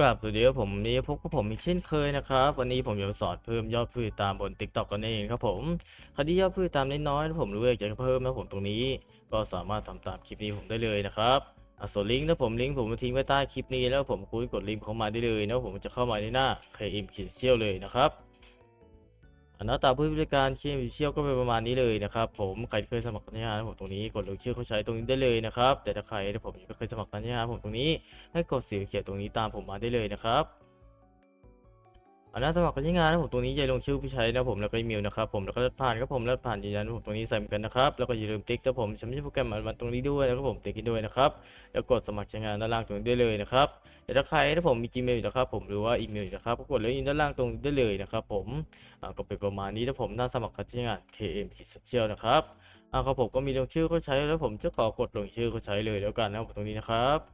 กลับสวัสดีครับผมนี้พบกับผมอีกเช่นเคยนะครับ วันนี้ผมจะมาสอนเพิ่มยอดผู้ติดตามบน TikTok กันเองครับผมใครที่ยอดผู้ติดตามน้อยๆถ้าผมรู้ว่าอยากจะเพิ่มนะผมตรงนี้ ก็สามารถทำตามคลิปนี้ผมได้เลยนะครับอะส่วนลิงก์นะผมลิงก์ผมมาทิ้งไว้ใต้คลิปนี้แล้วผมคุยกดลิงก์เข้ามาได้เลยนะผมจะเข้ามาในหน้า KM ขีดเชี่ยวเลยนะครับ หน้าตาผู้บริการ KM ขีดเชี่ยวก็เป็นประมาณนี้เลยนะครับ ผมใครเคยสมัครสัญญาผมตรงนี้กดลงชื่อเขาใช้ตรงนี้ได้เลยนะครับ แต่ถ้าใครที่ผมยังไม่เคยสมัครสัญญาผมตรงนี้ให้กดสีเขียวตรงนี้ตามผมมาได้เลยนะครับ อันหน้าสมัครกันที่งานนะผมตรงนี้อย่าลงชื่อผู้ใช้นะผมแล้วก็อีเมลนะครับผมแล้วก็ผ่านครับผมแล้วผ่านยืนยันผมตรงนี้ใส่เหมือนกันนะครับแล้วก็อย่าลืมติ๊กนะผมฉันไม่ใช่โปรแกรมมันตรงนี้ด้วยนะครับผมติ๊กด้วยนะครับแล้วกดสมัครใช้งานด้านล่างตรงนี้ได้เลยนะครับแต่ถ้าใครถ้าผมมี Gmail อยู่นะครับผมหรือว่าอีเมลอยู่นะครับก็กดเลยด้านล่างตรงนี้ได้เลยนะครับผมอ่าก็เป็นประมาณนี้ถ้าผมน้าสมัครกันที่งาน KM Social นะครับอ่าครับผมก็มีลงชื่อเขาใช้แล้วผมจะขอกดลงชื่อเขาใช้เลยแล้วกันนะตรงนี้นะครับ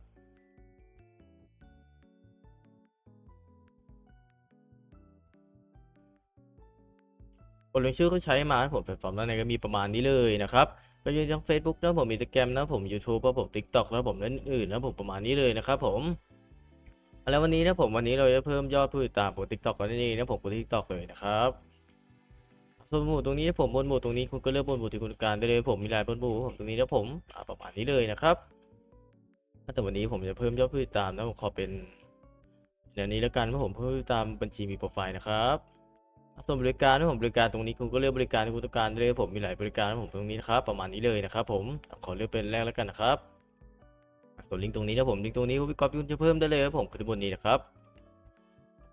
กดลงชื่อเขาใช้มาผมแพลตฟอร์มด้านในก็มีประมาณนี้เลยนะครับก็ยังทั้ง Facebook นะผมมีสแกมนะผม YouTube นะผม TikTok นะผมและอื่นๆนะผมประมาณนี้เลยนะครับผมแล้ววันนี้นะผมวันนี้เราจะเพิ่มยอดผู้ติดตามผม TikTok กันนี่นะผมกด TikTok เลยนะครับส่วนหมู่ตรงนี้นะผมบนหมู่ตรงนี้คุณก็เลือกบนหมู่ที่คุณต้องการได้เลยผมมีลายบนหมู่ผมตรงนี้นะผมประมาณนี้เลยนะครับแต่วันนี้ผมจะเพิ่มยอดผู้ติดตามนะผมขอเป็นอย่างนี้แล้วกันว่าผมเพิ่มตามบัญชีมีโปรไฟล์นะครับ ส่วนบริการที่ผมบริการตรงนี้คุณก็เลือกบริการที่คุณต้องการได้เลยผมมีหลายบริการให้ผมตรงนี้นะครับประมาณนี้เลยนะครับผมขอเลือกเป็นแรกแล้วกันนะครับส่วนลิงก์ตรงนี้นะผมลิงก์ตรงนี้คุณก๊อปคุณจะเพิ่มได้เลยครับผมคือบนนี้นะครับ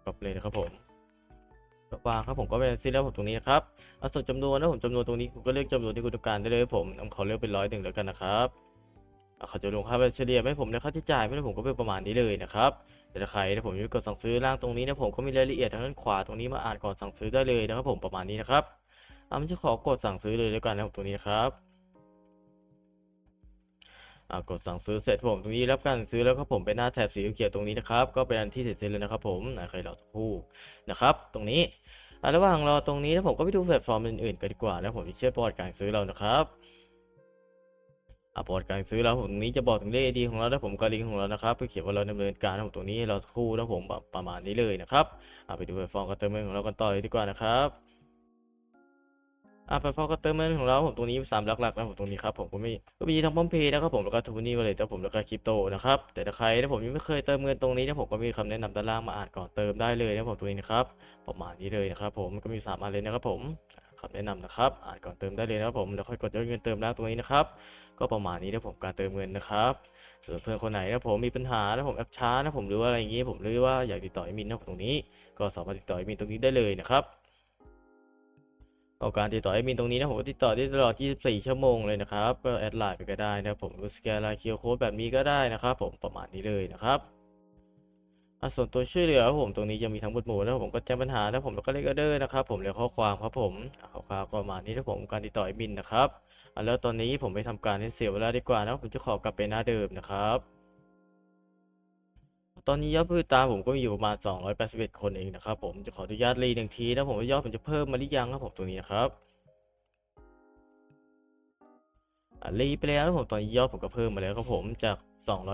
ก๊อปเลยนะครับผมกวางครับผมก็เป็นซีแล้วผมตรงนี้นะครับเอาส่วนจำนวนนะผมจำนวนตรงนี้คุณก็เลือกจำนวนที่คุณต้องการได้เลยผมขอเลือกเป็นร้อยหนึ่งแล้วกันนะครับอะเขาจะลงค่าเฉลี่ยให้ผมในค่าที่จ่ายไม่ได้ผมก็เป็นประมาณนี้เลยนะครับ แต่ถ้าใครถ้าผมจะกดสั่งซื้อล่างตรงนี้นะผมก็มีรายละเอียดทางด้านขวาตรงนี้มาอ่านก่อนสั่งซื้อได้เลยนะครับผมประมาณนี้นะครับอ่ามันจะขอกดสั่งซื้อเลยแล้วกันนะครับตรงนี้ครับอ่ากดสั่งซื้อเสร็จผมตรงนี้รับการซื้อแล้วครับผมเป็นหน้าแถบสีเขียวตรงนี้นะครับก็เป็นอันที่เสร็จสิ้นแล้วนะครับผมอ่าใครรอสักครู่นะครับ ตรงนี้อ่าระหว่างรอตรงนี้นะผมก็ไปดูแพลตฟอร์มอื่นๆกันดีกว่านะผมที่เชื่อประวัติการซื้อเรานะครับ อะประวัติการซื้อเราผมตรงนี้จะบอกถึงเลข ID ของเราและผมก็ลิงของเรานะครับเพื่อเขียนว่าเราดำเนินการของตรงนี้เราสักครู่นะผมแบบประมาณนี้เลยนะครับอะไปดูแพลตฟอร์มการเติมเงินของเรากันต่อเลยดีกว่านะครับอะแพลตฟอร์มการเติมเงินของเราผมตรงนี้สามหลักๆนะผมตรงนี้ครับผมก็มีก็มีทั้งพร้อมเพย์นะครับผมแล้วก็ทูนี่วอลเล็ตผมแล้วก็คริปโตนะครับแต่ถ้าใครถ้าผมยังไม่เคยเติมเงินตรงนี้นะผมก็มีคำแนะนำด้านล่างมาอ่านก่อนเติมได้เลยนะผมตรงนี้นะครับประมาณนี้เลยนะครับผมก็มีสามอันเลยนะครับผม คำแนะนำนะครับอ่านก่อนเติมได้เลยนะครับผมแล้วค่อยกดยอดเงินเติมล่างตรงนี้นะครับ ก็ประมาณนี้นะผมการเติมเงินนะครับส่วนเพื่อนคนไหนนะผมมีปัญหานะผมแอปช้านะผมหรือว่าอะไรอย่างงี้ผมหรือว่าอยากติดต่อแอมินนะตรงนี้ ก็สามารถติดต่อแอมินตรงนี้ได้เลยนะครับเอการติดต่อแอดมินตรงนี้นะผมติดต่อได้ตลอด 24 ชั่วโมงเลยนะครับก็แอดไลน์ไปก็ได้นะผมหรือสแกนไลน์คิวโค้ดแบบนี้ก็ได้นะครับผมประมาณนี้เลยนะครับ อะส่วนตัวช่วยเหลือครับผมตรงนี้จะมีทั้งหมดหมู่นะผมก็แจ้งปัญหานะผมแล้วก็เลขออเดอร์นะครับผมแล้วข้อความครับผมข้อความประมาณนี้นะผมการติดต่อแอดมินนะครับอะแล้วตอนนี้ผมไปทำการให้เสียเวลาดีกว่านะผมจะขอกลับไปหน้าเดิมนะครับ ตอนนี้ยอดผู้ติดตามผมก็มีอยู่ประมาณ 281 คนเองนะครับผมจะขออนุญาตรีหนึ่งทีนะผมว่ายอดผมจะเพิ่มมาหรือยังครับผมตรงนี้นะครับรีไปแล้วผมตอนนี้ยอดผมก็เพิ่มมาแล้วครับผมจาก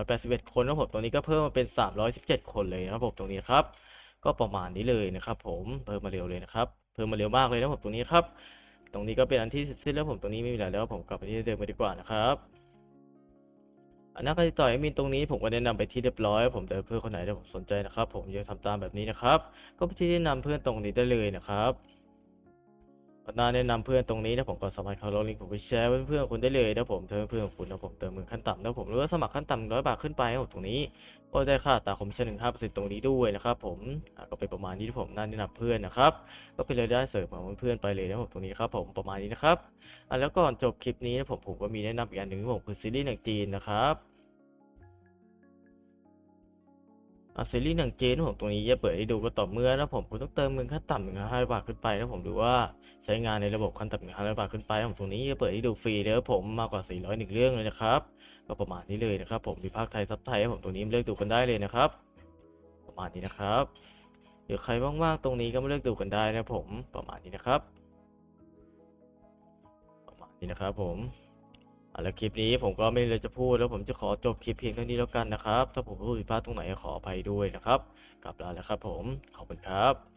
281 คนนะผมตรงนี้ก็เพิ่มมาเป็น 317 คนเลยนะครับผมตรงนี้ครับ ก็ประมาณนี้เลยนะครับ ผมเพิ่มมาเร็วเลยนะครับเพิ่มมาเร็วมากเลยนะผมตรงนี้ครับ ตรงนี้ก็เป็นอันที่เสร็จสิ้นแล้วผมตรงนี้ไม่มีอะไรแล้วผมกลับไปที่เดิมไปดีกว่านะครับอันนักติดต่อแอดมินตรงนี้ผมก็แนะนำไปที่เรียบร้อย ผมเดินเพื่อนคนไหนที่ผมสนใจนะครับ ผมยังทำตามแบบนี้นะครับ ก็ไปที่แนะนำเพื่อนตรงนี้ได้เลยนะครับ ก็น่าแนะนำเพื่อนตรงนี้นะผมก็สามารถเข้าลิงก์ผมไปแชร์เพื่อนๆคุณได้เลยนะผมเติมเพื่อนของคุณนะผมเติมเงินขั้นต่ำนะผมหรือว่าสมัครขั้นต่ำร้อยบาทขึ้นไปนะผมตรงนี้ก็ได้ค่าตาคอมมิชชั่นหนึ่งห้าเปอร์เซ็นต์ตรงนี้ด้วยนะครับผมก็เป็นประมาณนี้ที่ผมน่าแนะนำเพื่อนนะครับก็เป็นรายได้เสริมของเพื่อนๆไปเลยนะผมตรงนี้ครับผมประมาณนี้นะครับอะแล้วก่อนจบคลิปนี้นะผมผมก็มีแนะนำอีกอันหนึ่งที่ผมคือซีรีส์หนังจีนนะครับ อะซีรีส์หนังจีนผมตรงนี้จะเปิดให้ดูก็ต่อเมื่อนะผมคุณต้องเติมเงินขั้นต่ำหนึ่งห้าร้อยบาทขึ้นไปนะผมหรือว่าใช้งานในระบบขั้นต่ำหนึ่งห้าร้อยบาทขึ้นไปผมตรงนี้จะเปิดให้ดูฟรีเลยครับผมมากกว่าสี่ร้อยหนึ่งเรื่องเลยนะครับก็ประมาณนี้เลยนะครับ ผมมีภาคไทยซับไทยผมตรงนี้เลือกดูกันได้เลยนะครับ ประมาณนี้นะครับเดี๋ยวใครว่างๆตรงนี้ก็มาเลือกดูกันได้นะผมประมาณนี้นะครับ ประมาณนี้นะครับผม อะแล้วคลิปนี้ผมก็ไม่เลยจะพูดแล้วผมจะขอจบคลิปเพียงเท่านี้แล้วกันนะครับ ถ้าผมพูดผิดพลาดตรงไหนขออภัยด้วยนะครับ กลับลาแล้วครับผม ขอบคุณครับ